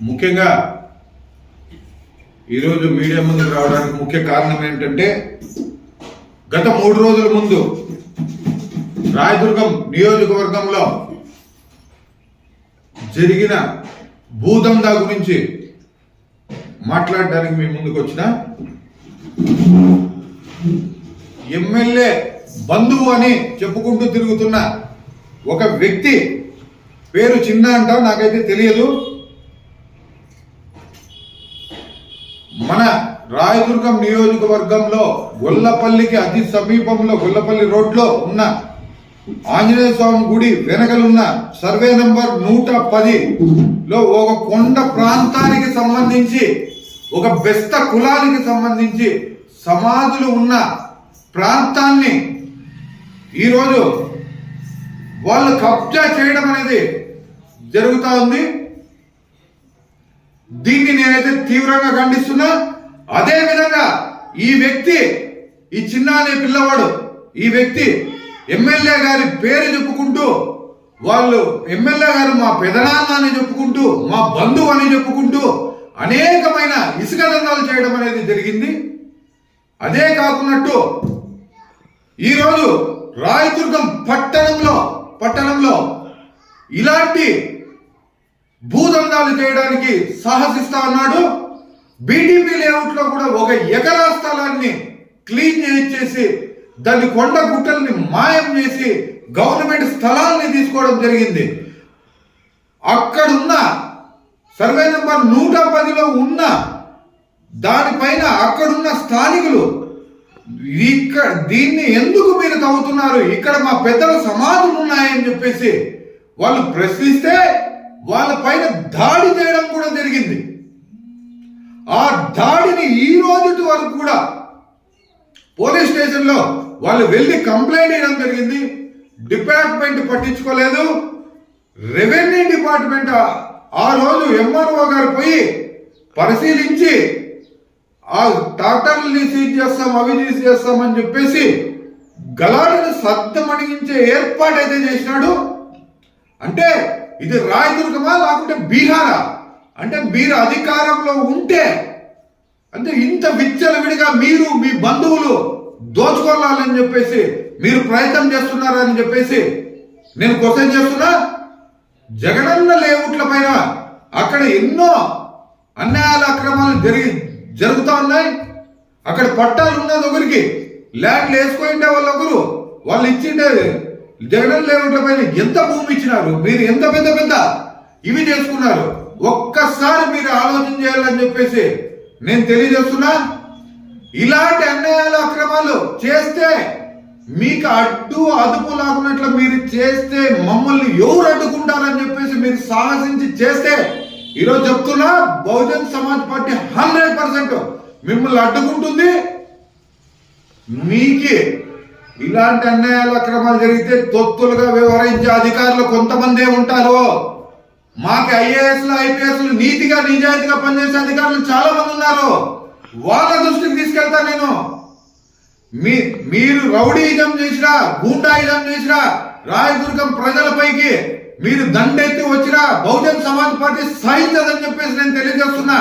ముఖ్యంగా ఈరోజు మీడియా ముందుకు రావడానికి ముఖ్య కారణం ఏంటంటే గత మూడు రోజుల ముందు రాయదుర్గం నియోజకవర్గంలో జరిగిన భూదందా గురించి మాట్లాడడానికి మీ ముందుకు వచ్చిన ఎమ్మెల్యే బంధువు అని చెప్పుకుంటూ తిరుగుతున్న ఒక వ్యక్తి పేరు చిన్న అంటావు నాకైతే తెలియదు. రాయదుర్గం నియోజకవర్గంలో గొల్లపల్లికి అతి సమీపంలో గొల్లపల్లి రోడ్లో ఉన్న ఆంజనేయ స్వామి గుడి వెనకలున్న సర్వే నంబర్ నూట పదిలో ఒక కొండ ప్రాంతానికి సంబంధించి ఒక బెస్త కులానికి సంబంధించి సమాధులు ఉన్న ప్రాంతాన్ని ఈరోజు వాళ్ళు కబ్జా చేయడం అనేది జరుగుతూ ఉంది. దీన్ని నేనైతే తీవ్రంగా ఖండిస్తున్నా. అదే విధంగా ఈ వ్యక్తి ఈ చిన్న అనే పిల్లవాడు ఈ వ్యక్తి ఎమ్మెల్యే గారి పేరు చెప్పుకుంటూ వాళ్ళు ఎమ్మెల్యే గారు మా పెదనాన్న అని చెప్పుకుంటూ మా బంధువు అని చెప్పుకుంటూ అనేకమైన ఇసుక దందాలు చేయడం అనేది జరిగింది. అదే కాకున్నట్టు ఈరోజు రాయదుర్గం పట్టణంలో పట్టణంలో ఇలాంటి భూదందాలు చేయడానికి సాహసిస్తా ఉన్నాడు. బీటీపీ లేఅవుట్లో కూడా ఒక ఎకరా స్థలాన్ని క్లీన్ చేయించేసి దాన్ని కొండ గుట్టల్ని మాయం చేసి గవర్నమెంట్ స్థలాల్ని తీసుకోవడం జరిగింది. అక్కడున్న సర్వే నెంబర్ నూట పదిలో ఉన్న దానిపైన అక్కడున్న స్థానికులు ఇక్కడ దీన్ని ఎందుకు మీరు తవ్వుతున్నారు? ఇక్కడ మా పెద్దల సమాధులు ఉన్నాయని చెప్పేసి వాళ్ళు ప్రశ్నిస్తే వాళ్ళ పైన దాడి చేయడం కూడా జరిగింది. ఆ దాడిని ఈ రోజు వరకు కూడా పోలీస్ స్టేషన్లో వాళ్ళు వెళ్ళి కంప్లైంట్ చేయడం జరిగింది. డిపార్ట్మెంట్ పట్టించుకోలేదు. రెవెన్యూ డిపార్ట్మెంట్ ఆ- రోజు ఎంఆర్ఓ గారు పోయి పరిశీలించి ఆ ట్రాక్టర్లని సీజ్ చేస్తాం అవి సీజ్ చేస్తాం అని చెప్పేసి గలాటను సద్దమణిగించే ఏర్పాటు అయితే చేసినాడు. అంటే ఇది రాయదుర్గమా లేకుంటే బీహారా? అంటే మీరు అధికారంలో ఉంటే అంటే ఇంత విచ్చలవిడిగా మీరు మీ బంధువులు దోచుకోవాలని చెప్పేసి మీరు ప్రయత్నం చేస్తున్నారని చెప్పేసి నేను క్వశ్చన్ చేస్తున్నా. జగనన్న లేఅవుట్ల పైన అక్కడ ఎన్నో అన్యాయాల అక్రమాలు జరిగి జరుగుతూ ఉన్నాయి. అక్కడ పట్టాలు ఉన్నది ఒకరికి ల్యాండ్లు వేసుకుంటే వాళ్ళు ఒకరు వాళ్ళు ఇచ్చిండే జగనన్న లేఅవుట్ల పైన ఎంత భూమి ఇచ్చినారు? మీరు ఎంత పెద్ద పెద్ద ఇవి చేసుకున్నారు? ఒక్కసారి మీరు ఆలోచన చేయాలని చెప్పేసి నేను తెలియజేస్తున్నా. ఇలాంటి అన్యాయాలు అక్రమాలు చేస్తే మీకు అడ్డు అదుపు లేకున్నట్లు మీరు చేస్తే మమ్మల్ని ఎవరు అడ్డుకుంటారని చెప్పేసి మీరు సాహసించి చేస్తే ఈరోజు చెప్తున్నా Bahujan Samaj Party hundred percent మిమ్మల్ని అడ్డుకుంటుంది. మీకి ఇలాంటి అన్యాయాలు అక్రమాలు జరిగితే తొత్తులుగా వ్యవహరించే అధికారులు కొంతమందే ఉంటారు. మాకు ఐఏఎస్లు ఐపీఎస్లు నీతిగా నిజాయితీగా పనిచేసే అధికారులు చాలా మంది ఉన్నారు. వాళ్ళ దృష్టికి తీసుకెళ్తా నేను. మీ మీరు రౌడీజం చేసిరా గూండాయిజం చేసిరా రాయదుర్గం ప్రజలపైకి మీరు దండెత్తి వచ్చినా బహుజన్ సమాజ్ పార్టీ సహించదని చెప్పేసి నేను తెలియజేస్తున్నా.